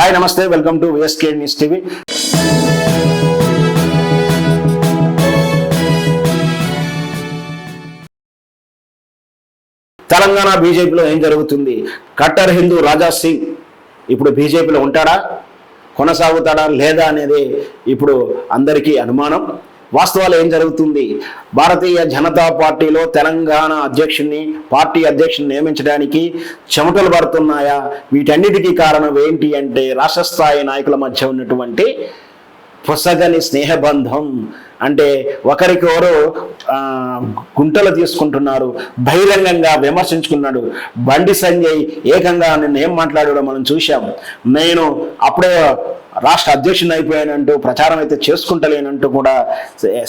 Hi నమస్తే welcome to VSK news TV Telangana బీజేపీలో ఏం జరుగుతుంది? కట్టర్ హిందూ రాజా సింగ్ ఇప్పుడు బీజేపీలో ఉంటాడా? కొనసాగుతాడా లేదా అనేది ఇప్పుడు అందరికీ అనుమానం. వాస్తవాలు ఏం జరుగుతుంది? భారతీయ జనతా పార్టీలో తెలంగాణ అధ్యక్షుడిని పార్టీ అధ్యక్షుడిని నియమించడానికి చెమటలు పడుతున్నాయా? వీటన్నిటికీ కారణం ఏంటి అంటే రాష్ట్ర స్థాయి నాయకుల మధ్య ఉన్నటువంటి పొసగని స్నేహబంధం. అంటే ఒకరికొకరు గుంటలు తీసుకుంటున్నారు బహిరంగంగా విమర్శించుకున్నాడు. బండి సంజయ్ ఏకంగా నిన్న ఏం మాట్లాడాడో మనం చూశాం. నేను అప్పుడే రాష్ట్ర అధ్యక్షుని అయిపోయానంటూ ప్రచారం అయితే చేసుకుంటలేనంటూ కూడా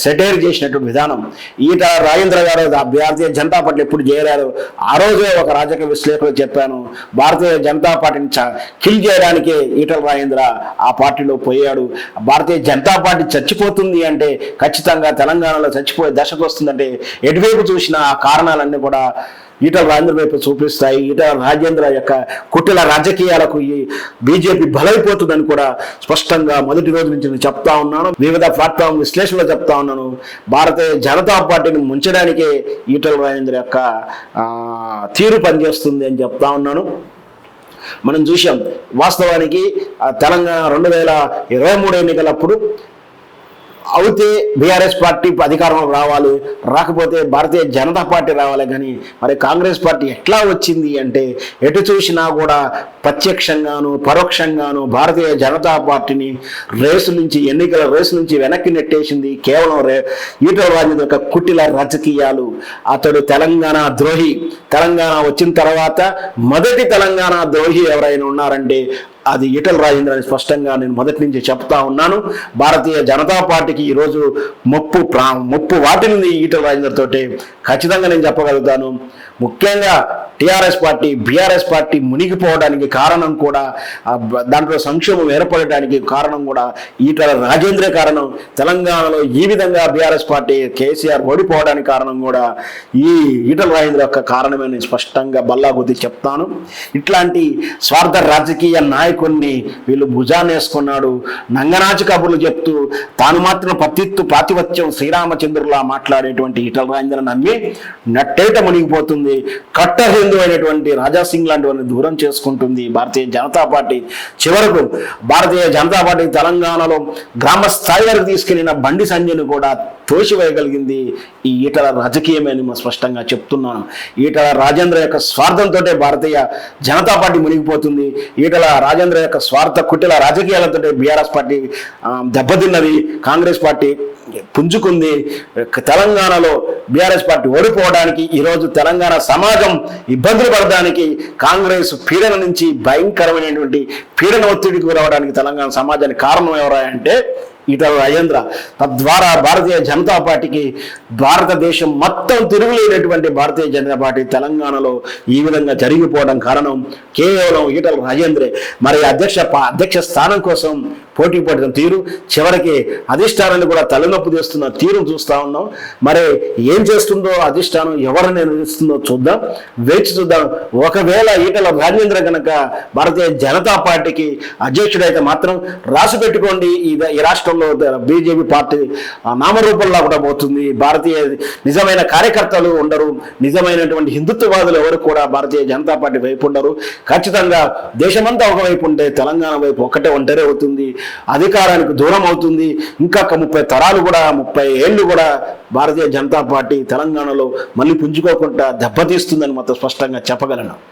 సెటైర్ చేసినటువంటి విధానం. ఈట రాజేంద్ర గారు భారతీయ జనతా పార్టీ ఎప్పుడు చేరారు? ఆ రోజే ఒక రాజకీయ విశ్లేషకులు చెప్పాను. భారతీయ జనతా పార్టీని కిల్ చేయడానికి ఈటల రాజేంద్ర ఆ పార్టీలో పోయాడు. భారతీయ జనతా పార్టీ చచ్చిపోతుంది అంటే ఖచ్చితంగా తెలంగాణలో చచ్చిపోయే దశకు వస్తుందంటే ఎటువైపు చూసినా ఆ కారణాలన్నీ కూడా ఈటల రాజేంద్ర వైపు చూపిస్తాయి ఈటల రాజేంద్ర యొక్క కుటిల రాజకీయాలకు ఈ బీజేపీ బలైపోతుందని కూడా స్పష్టంగా మొదటి రోజు నుంచి నేను చెప్తా ఉన్నాను. వివిధ ప్లాట్ఫామ్ విశ్లేషణలో చెప్తా ఉన్నాను. భారతీయ జనతా పార్టీని ముంచడానికే ఈటల రాజేంద్ర యొక్క తీరు పనిచేస్తుంది అని చెప్తా ఉన్నాను. మనం చూసాం వాస్తవానికి తెలంగాణ రెండు వేల ఇరవై మూడు ఎన్నికలప్పుడు అయితే బీఆర్ఎస్ పార్టీ అధికారంలోకి రావాలి రాకపోతే భారతీయ జనతా పార్టీ రావాలి కానీ మరి కాంగ్రెస్ పార్టీ ఎట్లా వచ్చింది అంటే ఎటు చూసినా కూడా ప్రత్యక్షంగాను పరోక్షంగాను భారతీయ జనతా పార్టీని రేసు నుంచి ఎన్నికల రేసు నుంచి వెనక్కి నెట్టేసింది కేవలం రే ఈటల రాజేంద్ర యొక్క కుటిల రాజకీయాలు. అతడు తెలంగాణ ద్రోహి. తెలంగాణ వచ్చిన తర్వాత మొదటి తెలంగాణ ద్రోహి ఎవరైనా ఉన్నారంటే అది ఈటల రాజేంద్ర అని స్పష్టంగా నేను మొదటి నుంచి చెప్తా ఉన్నాను. భారతీయ జనతా పార్టీకి ఈరోజు ముప్పు ప్రా ముప్పు వాటిని ఈటల రాజేంద్ర తోటి ఖచ్చితంగా నేను చెప్పగలుగుతాను. ముఖ్యంగా టిఆర్ఎస్ పార్టీ బీఆర్ఎస్ పార్టీ మునిగిపోవడానికి కారణం కూడా దాంట్లో సంక్షోభం ఏర్పడటానికి కారణం కూడా ఈటల రాజేంద్రే కారణం. తెలంగాణలో ఈ విధంగా బీఆర్ఎస్ పార్టీ కేసీఆర్ ఓడిపోవడానికి కారణం కూడా ఈ ఈటల రాజేంద్ర యొక్క కారణమే నేను స్పష్టంగా బల్లా కొద్ది చెప్తాను. ఇట్లాంటి స్వార్థ రాజకీయ నాయకుడిని వీళ్ళు భుజాన్ని వేసుకున్నాడు. నంగనాచి కబుర్లు చెప్తూ తాను మాత్రం పతిత్తు ప్రాతిపత్యం శ్రీరామచంద్రులా మాట్లాడేటువంటి ఈటల రాజేంద్ర నమ్మి నట్టేట మునిగిపోతుంది. కట్ట హిందూ అయినటువంటి రాజా సింగ్ లాంటి వారిని దూరం చేసుకుంటుంది భారతీయ జనతా పార్టీ. చివరకు భారతీయ జనతా పార్టీ తెలంగాణలో గ్రామ స్థాయి వరకు తీసుకెళ్ళిన బండి సంజయ్ను కూడా తోసివేయగలిగింది ఈ ఈటల రాజకీయమే అని స్పష్టంగా చెప్తున్నాను ఈటల రాజేంద్ర యొక్క స్వార్థంతో భారతీయ జనతా పార్టీ మునిగిపోతుంది. ఈటల రాజేంద్ర యొక్క స్వార్థ కుటిల రాజకీయాలతో బీఆర్ఎస్ పార్టీ దెబ్బతిన్నది కాంగ్రెస్ పార్టీ. పుంజుకుంది. తెలంగాణలో బీఆర్ఎస్ పార్టీ ఓడిపోవడానికి ఈరోజు తెలంగాణ సమాజం ఇబ్బందులు పడడానికి కాంగ్రెస్ పీడన నుంచి భయంకరమైనటువంటి పీడన ఒత్తిడికి గురవడానికి తెలంగాణ సమాజానికి కారణం ఎవరా అంటే ఈటల రాజేంద్ర. తద్వారా భారతీయ జనతా పార్టీకి భారతదేశం మొత్తం తిరుగులేనటువంటి భారతీయ జనతా పార్టీ తెలంగాణలో ఈ విధంగా జరిగిపోవడం కారణం కేవలం ఈటల రాజేంద్రే. మరి అధ్యక్ష అధ్యక్ష స్థానం కోసం పోటీ పడిన తీరు చివరికి అధిష్టానాన్ని కూడా తలనొప్పి చేస్తున్న తీరు చూస్తా ఉన్నాం. మరి ఏం చేస్తుందో అధిష్టానం ఎవరు నిర్ణయిస్తుందో చూద్దాం. వేచి చూద్దాం. ఒకవేళ ఈటల రాజేంద్ర కనుక భారతీయ జనతా పార్టీకి అధ్యక్షుడైతే మాత్రం రాసి పెట్టుకోండి. ఈ రాష్ట్రంలో బీజేపీ పార్టీ ఆ, నామరూపంలో కూడా పోతుంది. భారతీయ నిజమైన కార్యకర్తలు ఉండరు. నిజమైనటువంటి హిందుత్వవాదులు ఎవరు కూడా భారతీయ జనతా పార్టీ వైపు ఉండరు. ఖచ్చితంగా దేశమంతా ఒకవైపు ఉంటే తెలంగాణ వైపు ఒక్కటే ఒంటరి అవుతుంది. అధికారానికి దూరం అవుతుంది. ఇంకా ఒక ముప్పై తరాలు కూడా ముప్పై ఏళ్ళు కూడా భారతీయ జనతా పార్టీ తెలంగాణలో మళ్ళీ పుంజుకోకుండా దెబ్బతీస్తుందని మాత్రం స్పష్టంగా చెప్పగలను.